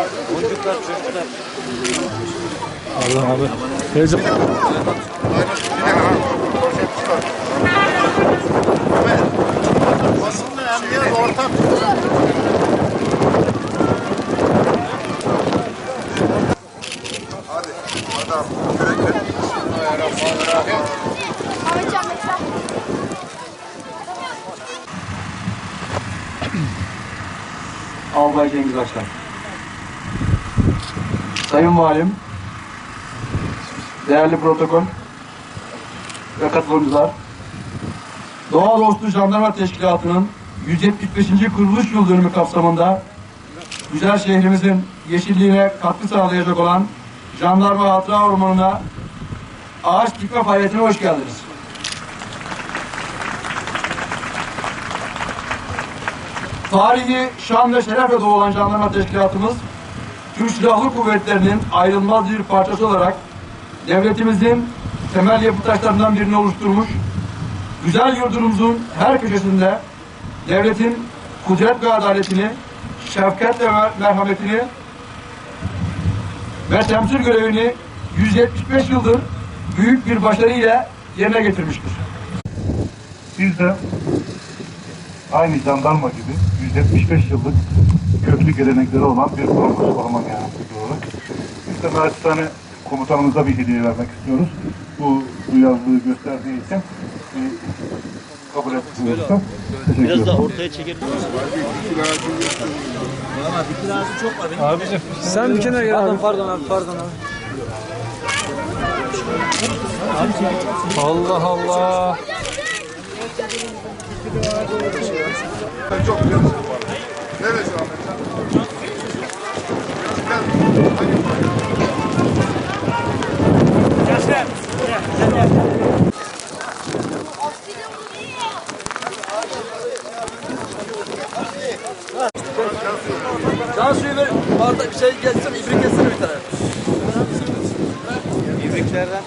Boncuklar çocuklar. Allah abi. Heyecan. Basınla emniyet ortak. Hadi adam kürek ver. Bismillahirrahmanirrahim. Ahmetcan mesela. Albay Cengiz Başkan. Sayın Valim, değerli protokol ve katılımcılar, Doğa Dostu Jandarma Teşkilatı'nın 175. kuruluş yıl dönümü kapsamında güzel şehrimizin yeşilliğine katkı sağlayacak olan Jandarma Hatıra Ormanı'na ağaç dikme faaliyetine hoş geldiniz. Tarihi şan ve şerefle doğulan jandarma teşkilatımız, Türk Silahlı Kuvvetleri'nin ayrılmaz bir parçası olarak devletimizin temel yapı taşlarından birini oluşturmuş, güzel yurdumuzun her köşesinde devletin kudret ve adaletini, şefkat ve mer- merhametini ve temsil görevini 175 yıldır büyük bir başarıyla yerine getirmiştir. Biz de aynı jandarma gibi 175 yıllık köklü gelenekleri olan bir kurumuş orman yaratıcı olarak. Biz de naçizane komutanımıza bir hediye vermek istiyoruz. Bu duyarlılığı gösterdiği için bir kabul ettiğinizde teşekkür Biraz daha ortaya çekelim. Abicim sen bir kenara gel abi. Pardon abi pardon abi. Allah Allah. Çok güzel. Neresi? Can suyu ver, bardak şey geçsin, ibrik geçsin bir tane. İbriklerden.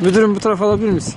Müdürüm bu tarafa alabilir misin?